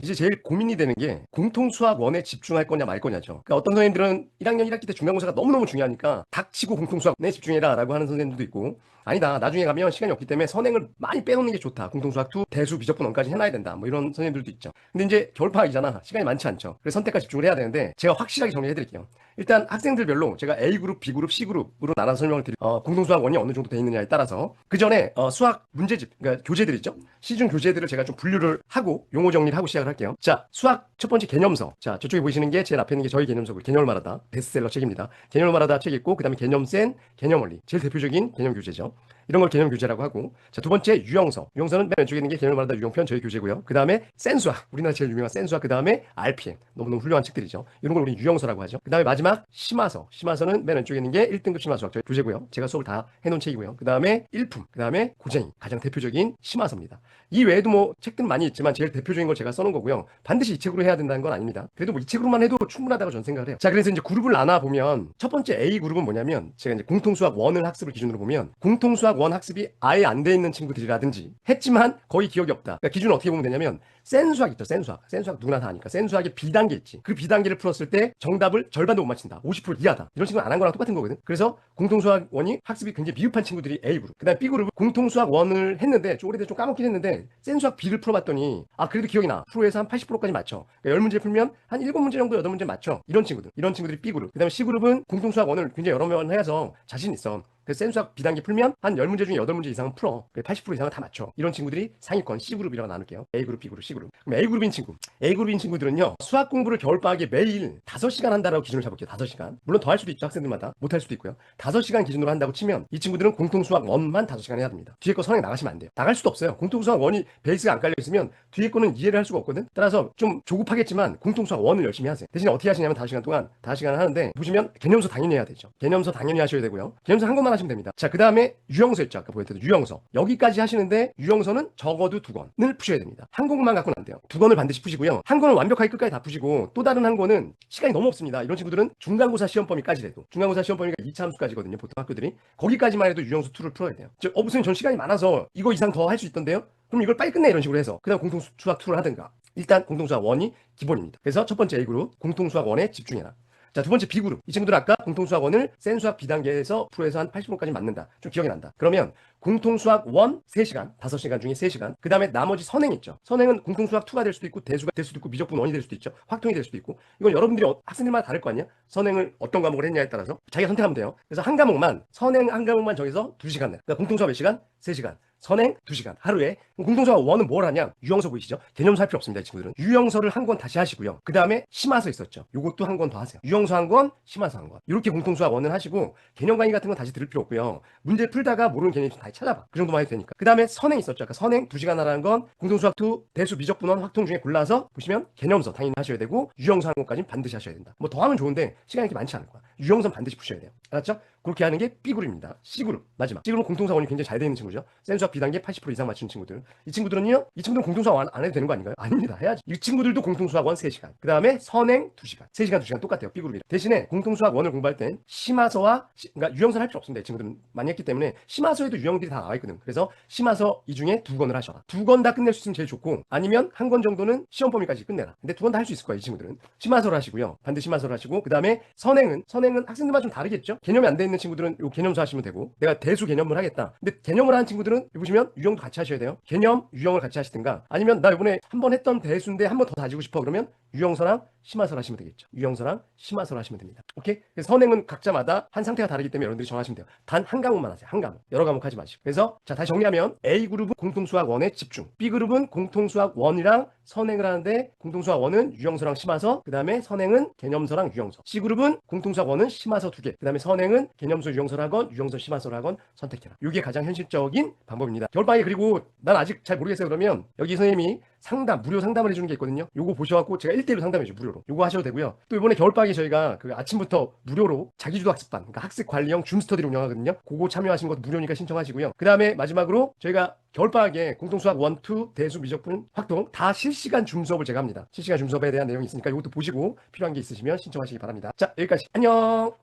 이제 제일 고민이 되는 게 공통수학 원에 집중할 거냐 말 거냐죠. 그러니까 어떤 선생님들은 1학년 1학기 때 중간고사가 너무너무 중요하니까 닥치고 공통수학 원에 집중해라 라고 하는 선생님들도 있고 아니다. 나중에 가면 시간이 없기 때문에 선행을 많이 빼놓는 게 좋다. 공통수학 2, 대수, 미적분 원까지 해놔야 된다. 뭐 이런 선생님들도 있죠. 근데 이제 겨울방학이잖아. 시간이 많지 않죠. 그래서 선택과 집중을 해야 되는데 제가 확실하게 정리해 드릴게요. 일단 학생들별로 제가 A그룹, B그룹, C그룹으로 나눠서 설명을 드릴 어, 공통수학 원이 어느 정도 돼 있느냐에 따라서 그 전에 어, 수학 문제집, 그러니까 교재들 있죠. 시중 교재들을 제가 좀 분류를 하고 용어 정리를 하고 시작을 할게요. 자, 수학 첫 번째 개념서. 자, 저쪽에 보이시는 게 제일 앞에 있는 게 저희 개념서고 개념을 말하다 베스트셀러 책입니다. 개념을 말하다 책 있고 그다음에 개념 센, 개념 원리. 제일 대표적인 개념 교재죠. 이런 걸 개념 교재라고 하고 자 두 번째 유형서 유형서는 맨 왼쪽에 있는 게 개념을 말하다 유형편 저희 교재고요 그 다음에 센수학 우리나라 제일 유명한 센수학 그 다음에 RPM 너무너무 훌륭한 책들이죠 이런 걸 우리 유형서라고 하죠 그 다음에 마지막 심화서 심화서는 맨 왼쪽에 있는 게 1등급 심화수학 저희 교재고요 제가 수업을 다 해놓은 책이고요 그 다음에 일품 그 다음에 고쟁이 가장 대표적인 심화서입니다 이 외에도 뭐 책들 많이 있지만 제일 대표적인 걸 제가 써놓은 거고요 반드시 이 책으로 해야 된다는 건 아닙니다 그래도 뭐 이 책으로만 해도 충분하다고 저는 생각을 해요 자 그래서 이제 그룹을 나눠 보면 첫 번째 A 그룹은 뭐냐면 제가 이제 공통수학 원을 학습을 기준으로 보면 공통수학 원 학습이 아예 안 돼 있는 친구들이라든지 했지만 거의 기억이 없다. 그러니까 기준은 어떻게 보면 되냐면 센 수학 있죠. 센 수학. 센 수학 누구나 다 아니까. 센 수학의 B단계 있지. 그 B단계를 풀었을 때 정답을 절반도 못 맞 힌다. 50% 이하다. 이런 식으로 안한 거랑 똑같은 거거든. 그래서 공통수학 원이 학습이 굉장히 미흡한 친구들이 A 그룹. 그 다음 B 그룹은 공통수학 원을 했는데 좀 오래돼 좀 까먹긴 했는데 센 수학 B를 풀어봤더니 아 그래도 기억이 나. 프로에서 한 80%까지 맞춰. 그러니까 10문제 풀면 한 7문제 정도 8문제 맞춰. 이런 친구들. 이런 친구들이 B 그룹. 그 다음에 C 그룹은 공통수학 원을 굉장히 여러 번 해서 자신 있어. 그 센수학 비단계 풀면 한 10문제 중에 8문제 이상은 풀어. 80% 이상은 다 맞춰. 이런 친구들이 상위권 C그룹이라고 나눌게요. A그룹, B그룹, C그룹. 그럼 A그룹인 친구. A그룹인 친구들은요. 수학 공부를 겨울방학에 매일 5시간 한다라고 기준을 잡을게요. 5시간. 물론 더 할 수도 있죠. 학생들마다. 못 할 수도 있고요. 5시간 기준으로 한다고 치면 이 친구들은 공통수학 원만 5시간 해야 됩니다. 뒤에 거 선행 나가시면 안 돼요. 나갈 수도 없어요. 공통수학 원이 베이스가 안 깔려 있으면 뒤에 거는 이해를 할 수가 없거든. 따라서 좀 조급하겠지만 공통수학 원을 열심히 하세요. 대신에 어떻게 하시냐면 5시간 동안 5시간 하는데 보시면 개념서 당연히 해야 되죠. 개념서 당연히 하셔야 되고요. 개념서 한 권만 하시면 됩니다. 자, 그 다음에 유형서 있죠. 아까 보였던 유형서. 여기까지 하시는데 유형서는 적어도 두 권을 푸셔야 됩니다. 한 권만 갖고는 안 돼요. 두 권을 반드시 푸시고요. 한 권은 완벽하게 끝까지 다 푸시고 또 다른 한 권은 시간이 너무 없습니다. 이런 친구들은 중간고사 시험 범위까지 돼도 중간고사 시험 범위가 2차 함수까지거든요. 보통 학교들이. 거기까지만 해도 유형서 2를 풀어야 돼요. 저, 어, 무슨 전 시간이 많아서 이거 이상 더 할 수 있던데요? 그럼 이걸 빨리 끝내 이런 식으로 해서 그다음 공통수학 2를 하든가. 일단 공통수학 1이 기본입니다. 그래서 첫 번째 A그룹 공통수학 1에 집중해라. 자, 두 번째 B그룹. 이 친구들 아까 공통수학원을 센수학 B단계에서 프로에서 한 80%까지 맞는다. 좀 기억이 난다. 그러면 공통수학 1 3시간, 5시간 중에 3시간. 그 다음에 나머지 선행 있죠. 선행은 공통수학 2가 될 수도 있고 대수가 될 수도 있고 미적분 1이 될 수도 있죠. 확통이 될 수도 있고. 이건 여러분들이 어- 학생들마다 다를 거 아니야? 선행을 어떤 과목을 했냐에 따라서 자기가 선택하면 돼요. 그래서 한 과목만 선행 한 과목만 정해서 2시간 내. 그러니까 공통수학 몇 시간? 3시간. 선행 2시간 하루에. 공통수학 원은 뭘 하냐? 유형서 보이시죠? 개념서 할 필요 없습니다 이 친구들은. 유형서를 한 권 다시 하시고요. 그 다음에 심화서 있었죠. 요것도 한 권 더 하세요. 유형서 한권 심화서 한권. 이렇게 공통수학 원을 하시고 개념 강의 같은 건 다시 들을 필요 없고요. 문제 풀다가 모르는 개념 좀 다시 찾아봐. 그 정도만 해도 되니까. 그 다음에 선행 있었죠. 아까 선행 2시간 하라는 건 공통수학 2 대수 미적분원 확통 중에 골라서 보시면 개념서 당연히 하셔야 되고 유형서 한 권까지는 반드시 하셔야 된다. 뭐 더 하면 좋은데 시간이 이렇게 많지 않을 거야. 유형선 반드시 푸셔야 돼요. 알았죠? 그렇게 하는 게 B그룹입니다. C그룹. 마지막. C그룹은 공통사 원이 굉장히 잘 되어 있는 친구죠. 센수 학 B단계 80% 이상 맞추는 친구들. 이 친구들은요. 이 친구들은 공통수학 안, 안 해도 되는 거 아닌가요? 아닙니다. 해야지. 이 친구들도 공통수학원 3시간. 그 다음에 선행 2시간. 3시간 2시간 똑같아요. B그룹이랑. 대신에 공통수학원을 공부할 땐 심화서와 시- 그러니까 유형선 할 필요 없습니다. 이 친구들은 많이 했기 때문에 심화서에도 유형들이 다 나와 있거든. 그래서 심화서 이 중에 두 권을 하셔라. 두 권 다 끝낼 수 있으면 제일 좋고 아니면 한 권 정도는 시험 범위까지 끝내라. 근데 두 권 다 할 수 있을 거예요. 이 친구들은. 심화서를 하시고요. 반드시 심화서를 하시고 그 다음에 선행은 선행은 학생들마다 좀 다르겠죠. 개념이 안 돼 있는 친구들은 요 개념서 하시면 되고 내가 대수 개념을 하겠다. 근데 개념을 하는 친구들은 보시면 유형도 같이 하셔야 돼요. 개념, 유형을 같이 하시든가 아니면 나 이번에 한 번 했던 대수인데 한 번 더 다지고 싶어 그러면 유형서랑 심화서를 하시면 되겠죠. 유형서랑 심화서를 하시면 됩니다. 오케이? 그래서 선행은 각자마다 한 상태가 다르기 때문에 여러분들이 정하시면 돼요. 단 한 과목만 하세요. 한 과목. 여러 과목 하지 마시고. 그래서 자 다시 정리하면 A그룹은 공통수학 1에 집중. B그룹은 공통수학 1이랑 선행을 하는데 공통수학 1은 유형서랑 심화서, 그 다음에 선행은 개념서랑 유형서. C그룹은 공통수학 1은 심화서 두 개, 그 다음에 선행은 개념서 유형서를 하건 유형서 심화서를 하건 선택해라. 이게 가장 현실적인 방법입니다. 겨울방학에 그리고 난 아직 잘 모르겠어요. 그러면 여기 선생님이 상담, 무료 상담을 해주는 게 있거든요. 요거 보셔갖고 제가 1대1로 상담해줘, 무료로. 요거 하셔도 되고요. 또 이번에 겨울방학에 저희가 그 아침부터 무료로 자기주도 학습반, 그러니까 학습 관리형 줌 스터디를 운영하거든요. 그거 참여하신 것도 무료니까 신청하시고요. 그 다음에 마지막으로 저희가 겨울방학에 공통수학 1, 2, 대수, 미적분, 확동 다 실시간 줌 수업을 제가 합니다. 실시간 줌 수업에 대한 내용이 있으니까 이것도 보시고 필요한 게 있으시면 신청하시기 바랍니다. 자, 여기까지. 안녕!